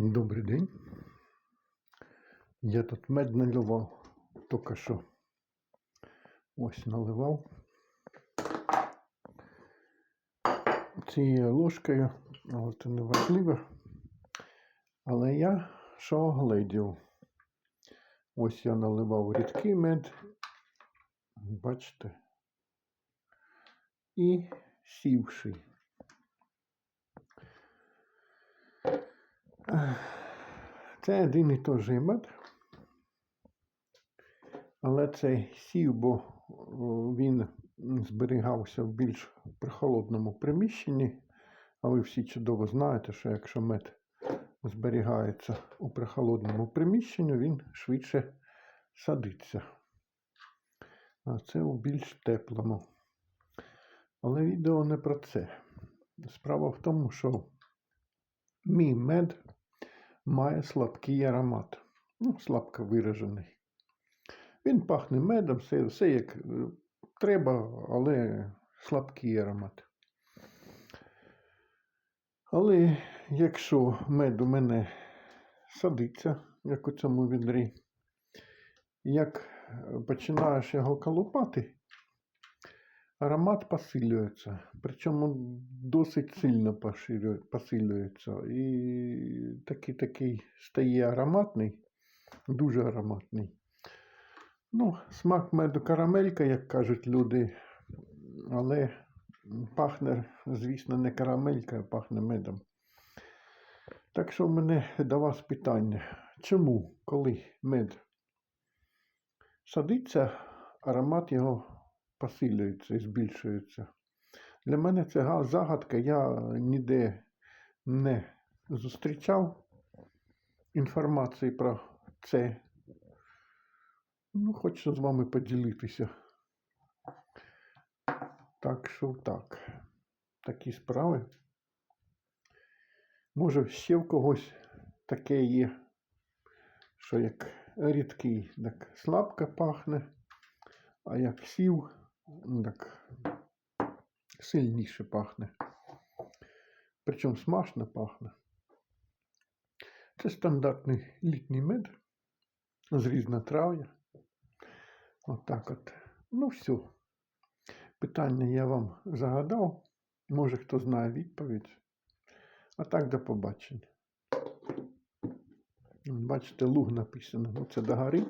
Добрий день. Я тут мед наливав, тільки що ось наливав. Цією ложкою, але це не важливо. Але я що огледів. Ось я наливав рідкий мед. Бачите. І сівший. Це один і той же мед. Але цей сів, бо він зберігався в більш прохолодному приміщенні. А ви всі чудово знаєте, що якщо мед зберігається у прохолодному приміщенні, він швидше садиться. А це у більш теплому. Але відео не про це. Справа в тому, що мій мед має слабкий аромат. Ну, слабко виражений. Він пахне медом, все, все як е, треба, але слабкий аромат. Але якщо мед у мене садиться, як у цьому відрі, як починаєш його колупати, аромат посилюється. Причому досить сильно посилюється. І такий такий стає ароматний, дуже ароматний. Ну, смак меду карамелька, як кажуть люди, але пахне, звісно, не карамелька, а пахне медом. Так що в мене до вас питання. Чому, коли мед садиться, аромат його посилюється і збільшується? Для мене це га- загадка, я ніде не зустрічав інформації про це. Ну, хочу з вами поділитися. Так що так. Такі справи. Може, ще в когось таке є, що як рідкий, так слабко пахне, а як сів, так сильніше пахне. Причому смачно пахне. Це стандартний літній мед з різнотрав'я. Отак от. Ну все. Питання я вам загадав. Може хто знає відповідь. А так до побачення. Бачите, луг написано. Ну, це догори.